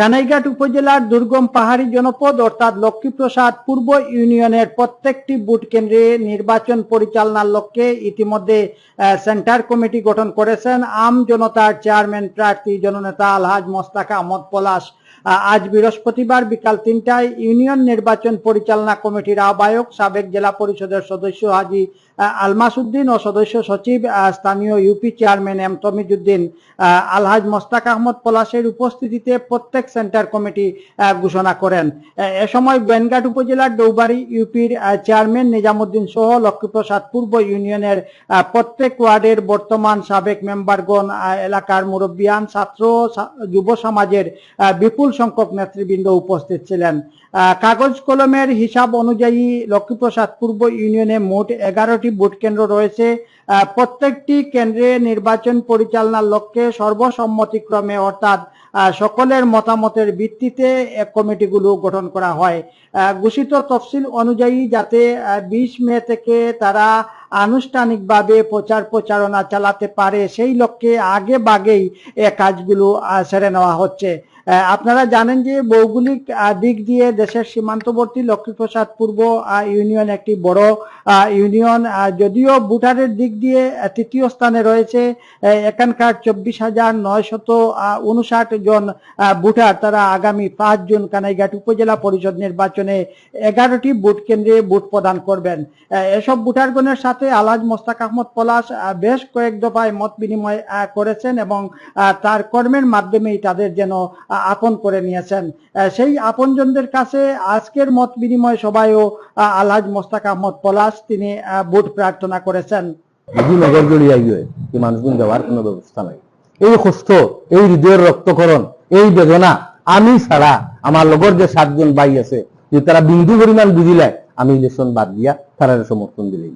কানাইঘাট উপজেলার দুর্গম পাহাড়ি জনপদ, অর্থাৎ লক্ষ্মীপ্রসাদ পূর্ব ইউনিয়নের প্রত্যেকটি বুট কেন্দ্রে নির্বাচন পরিচালনার লক্ষ্যে ইতিমধ্যে সেন্টার কমিটি গঠন করেছেন। আম জনতার চেয়ারম্যান প্রার্থী জননেতা আলহাজ মোস্তাক আহমদ পলাশ। আজ বৃহস্পতিবার বিকাল তিনটায় ইউনিয়ন নির্বাচন পরিচালনা কমিটির আহ্বায়ক সাবেক জেলা পরিষদের সদস্য হাজি আহ, আলমাস উদ্দিন ও সদস্য সচিব স্থানীয় UP chairman M Tamizuddin. Alhaj Mostak Ahmad পলাশের উপস্থিতিতে প্রত্যেক সেন্টার কমিটি ঘোষণা করেন। এ সময় গোয়েনঘাট উপজেলার ডৌবাড়ি ইউপির চেয়ারম্যান নিজামুদ্দিন সহ লক্ষ্মীপ্রসাদ পূর্ব ইউনিয়নের প্রত্যেক ওয়ার্ডের বর্তমান সাবেক মেম্বারগণ এলাকার মুরব্বিয়ান ছাত্র যুব সমাজের আহ, বিপুল সংখ্যক নেতৃবৃন্দ উপস্থিত ছিলেন। কাগজ কলমের হিসাব অনুযায়ী লক্ষ্মীপ্রসাদ পূর্ব ইউনিয়নে মোট এগারোটি ভোট কেন্দ্র রয়েছে। প্রত্যেকটি কেন্দ্রে নির্বাচন পরিচালনার লক্ষ্যে সর্বসম্মতিক্রমে অর্থাৎ সকলের মতামতের ভিত্তিতে কমিটিগুলো গঠন করা হয়। ঘোষিত তফসিল অনুযায়ী যাতে বিশ মে থেকে তারা আনুষ্ঠানিকভাবে প্রচার প্রচারণা চালাতে পারে, সেই লক্ষ্যে আগে বাগেই কাজগুলো সেরে নেওয়া হচ্ছে। আপনারা জানেন যে ভৌগোলিক দিক দিয়ে দেশের সীমান্তবর্তী লক্ষ্মীপ্রসাদ পূর্ব ইউনিয়ন একটি বড় ইউনিয়ন যদিও ভোটারের দিক দিয়ে তৃতীয় স্থানে রয়েছে এখানকার চব্বিশ হাজার নয়শত উনষাট জন ভোটার। তারা আগামী পাঁচ জুন কানাইঘাট উপজেলা পরিষদ নির্বাচনে এগারোটি ভোট কেন্দ্রে ভোট প্রদান করবেন। এসব ভোটারগণের সাথে আলহাজ মোস্তাক আহমদ পলাশ বেশ কয়েক দফায় মত বিনিময় করেছেন এবং তার কর্মের মাধ্যমেই তাদের যেন আপন করে নিয়েছেন। সেই আপনজনদের কাছে আজকের মত বিনিময় সভায়ও আলহাজ মোস্তাক আহমদ পলাশ তিনি ভোট প্রার্থনা করেছেন। এই কোনো ব্যবস্থা নাই। এই এই হৃদয়ের রক্তকরণ, এই বেদনা আমি ছাড়া আমার লগর যে সাতজন ভাই আছে, যে তারা বিন্দু পরিমাণ বুঝিলে, আমি ইলেকশন বাদ দিয়া তারা সমর্থন দিলেই।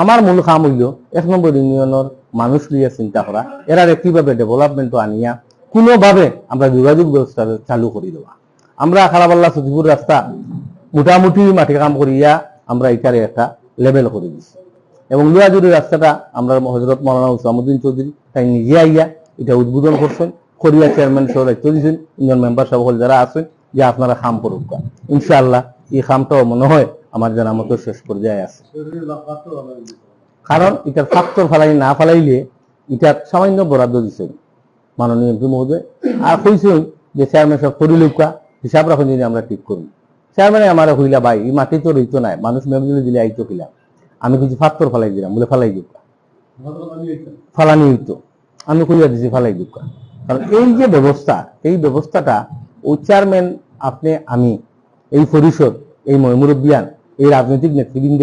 আমার মূল কাম এক নম্বর ইউনিয়নের মানুষ লিয়ে চিন্তা করা এরারে কীভাবে ডেভেলপমেন্ট আনিয়া কোনোভাবে আমরা যোগাযোগ ব্যবস্থা চালু করে দেওয়া আমরা খারাপাল্লা সচিপুর রাস্তা মোটামুটি মাটি কাম করিয়া আমরা এটারে একটা লেভেল করে দিছি। এবং লুয়াজুরি রাস্তাটা আমরা হজরত মৌলানা উসামুদ্দিন চৌধুরী তাই নিজে আইয়া এটা উদ্বোধন করছেন করিয়া চেয়ারম্যান সহ দায়িত্ব দিয়েছেন ইউনিয়ন মেম্বার সকল যারা আছেন, যে আপনারা খাম করুক ইনশাআল্লাহ, এই খামটাও মনে হয় আমার জানা মতো শেষ পর্যায়ে আছে। কারণ এটার ফাক্তর ফালাই না ফালাইলে এটা সামান্য বরাদ্দ দিছে। মাননীয় এমপি মহোদয়, আর কইছেন যে চেয়ারম্যান সব করি লোকা হিসাব রাখুন যদি আমরা ঠিক করি। চেয়ারম্যানে আমার হইলা ভাই, এই মাটি তো রইতো নাই, মানুষ মেমগুলো দিলে আইতো খিলাম আমি কিছু ফাক্তর ফালাই দিলাম, বলে ফালাই দিব ফালানি হইতো। আমি কইয়া দিছি ফালাই দিব কারণ এই যে ব্যবস্থা, এই ব্যবস্থাটা ও চেয়ারম্যান আপনি, আমি, এই পরিষদ, এই ময়মুরব্বিয়ান এই রাজনৈতিক নেতৃবৃন্দ।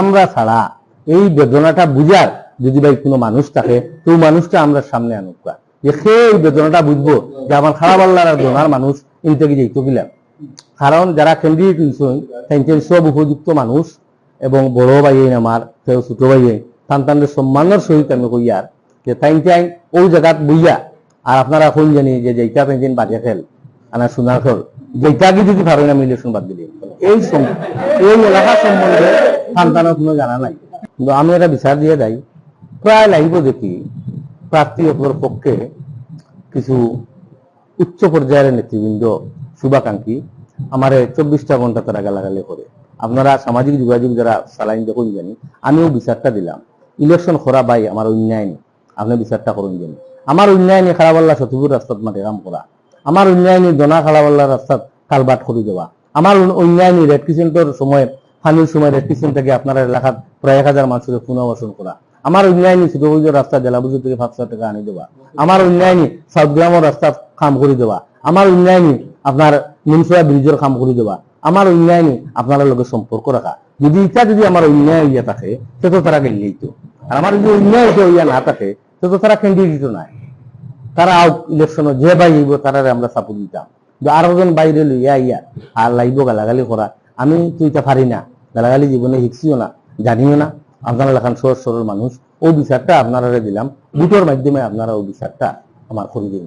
আমরা ছাড়া এই বেদনাটা বুঝার যদি ভাই কোনো মানুষ থাকে তো মানুষটা আমরা সামনে আনুক যে সে এই বেদনাটা বুঝব যে আমার খারাপ আল্লাহর আর দোনার মানুষ এই থেকে যেত গিলাম কারণ যারা ক্যান্ডিডেট হয়েছেন তাই সব উপযুক্ত মানুষ এবং বড় ভাইয়েন আমার, কেউ ছোট ভাইয়েন সন্তানদের সম্মানের সহিত আমি কইয়ার যে তাই তাই ওই জায়গাত বইয়া, আর আপনারা কোন জানি যে যেটা তাই বাজে খেল, আনা সোনার খেল। যেটাকে যদি পারেন আমি ইলেকশন বাদ দিলি এই এই এলাকা সম্বন্ধে কোনো জানা নাই। কিন্তু আমি এটা বিচার দিয়ে যাই প্রায় লাগিব দেখি প্রার্থী অপর পক্ষে কিছু উচ্চ পর্যায়ের নেতৃবৃন্দ শুভাকাঙ্ক্ষী আমার চব্বিশটা ঘণ্টা তারা গালাগালি করে আপনারা সামাজিক যোগাযোগ যারা চালাইন দেখুন জানি, আমিও বিচারটা দিলাম। ইলেকশন করা বাই আমার অন্যায় আপনি বিচারটা করুন জানি। আমার অন্যায় খারাপাল্লা সতীপুর রাস্তাত মাঠে কাম করা আমার অন্যায় দনা খারাপাল্লা রাস্তাত কালবাট করে দেওয়া। আমার অন- অন্যায় নেই রেড ক্রিসেন্টের সময়, ফানির সময় রেড ক্রিসেন্ট থেকে আপনার এলাকার প্রায় এক হাজার মানুষকে পুনর্বাসন করা। আমার অন্যায় ছোট বুঝো রাস্তা জেলাবুজো থেকে পাঁচশো টাকা আনি দেওয়া। আমার অন্যায় নেই সাউথ গ্রামের রাস্তা কাম করে দেওয়া। আমার অন্যায় নেই আপনার মুনসুয়া ব্রিজের কাম করে দেওয়া। আমার অন্যায় নেই আপনার লগে সম্পর্ক রাখা। যদি ইচ্ছা যদি আমার অন্যায় হইয়া থাকে, সে তো তারা গেলেই তো। আর আমার যদি অন্যায় হইয়া না থাকে, সে তো তারা ক্যান্ডিডেটও নাই। তারা ইলেকশনে যে বাই তারা আমরা সাপোর্ট দিতাম। আরও জন বাইরে লইয়া ইয়া আর লাইব গালাগালি করা আমি তুই তা পারি না। গালাগালি জীবনে শিখছিও না, জানিও না। আপনারা লেখান সহজ সরল মানুষ ও বিচারটা আপনারা দিলাম। বুটোর মাধ্যমে আপনারা ও বিচারটা আমার করে দিন